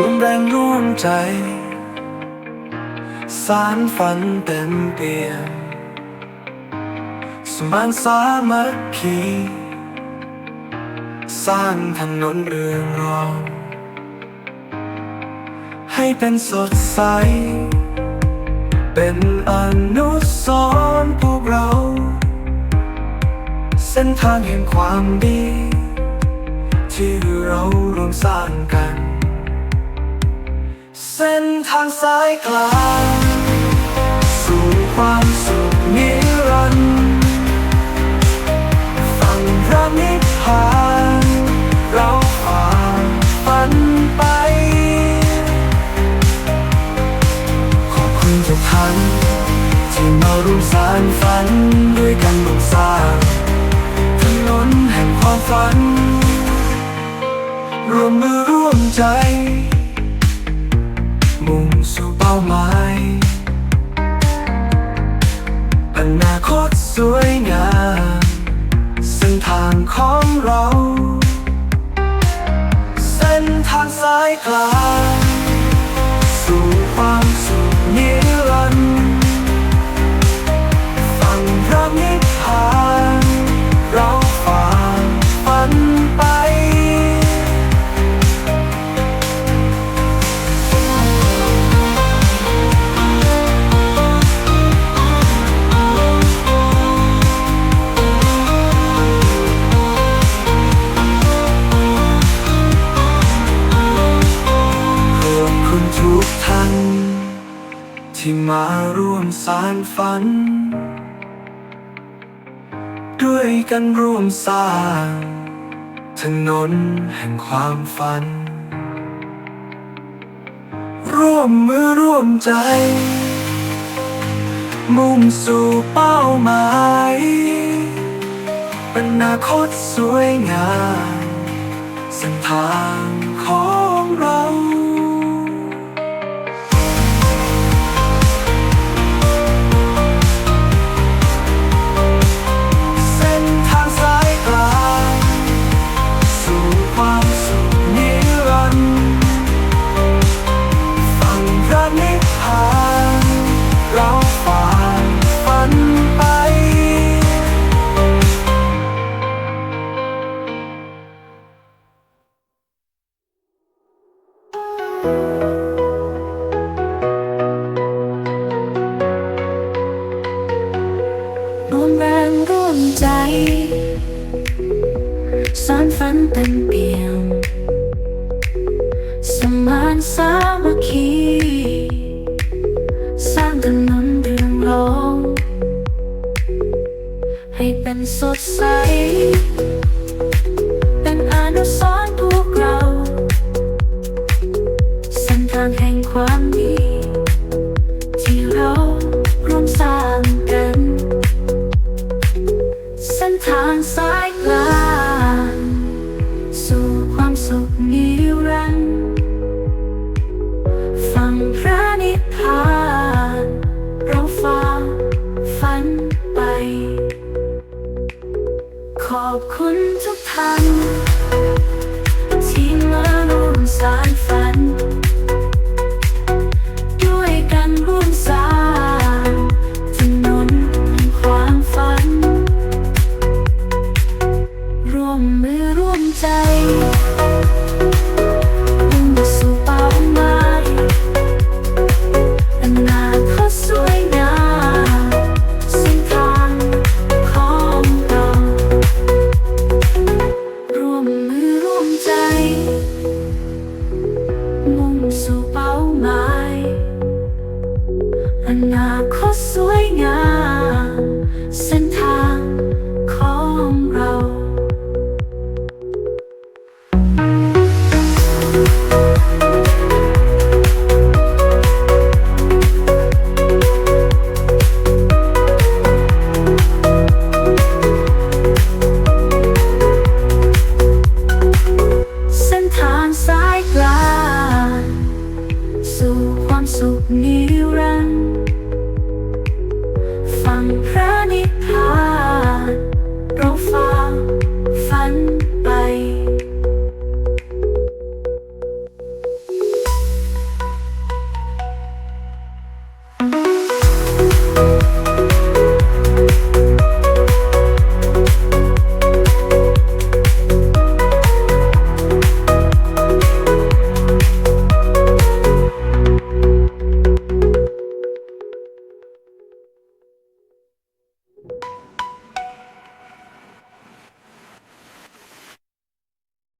ร่วมแรงร่วมใจ สารฝันเต็มเปี่ยมสมานสามัคคีสร้างถนนเรืองรอง ให้เป็นสดใส เป็นอนุสรณ์พวกเรา เส้นทางแห่งความดี ที่เราร่วมสร้างกัน เส้นทางสายกลางสู่ความสุขนิรันดร์ฝั่งพระนิพพานเราฝ่าฝันไป ขอบคุณทุกท่านที่มาร่วมสานฝันด้วยกันร่วมสร้างถนนแห่งความฝันร่วมมือร่วมใจ หมายอนาคตสวยงามเส้นทางของเรา เส้นทางสายกลาง ที่มาร่วมสารฝัน ด้วยกันร่วมสร้าง ถนนแห่งความฝัน ร่วมมือร่วมใจ มุ่งสู่เป้าหมายอนาคตสวยงามเส้นทางของเรา ร่วมแรงร่วมใจสานฝันเต็มเปี่ยมสมานสามัคคีสร้างถนนเรืองร้องให้เป็นสดใส เป็นอนุสร ความดี ที่เราร่วมสร้างกันเส้นทางสายกลางสู่ความสุขนิรันดฟังพระนิพพานเราฟ้าฝันไป ขอบคุณทุกท่านที่มาร่วมสารฝัน so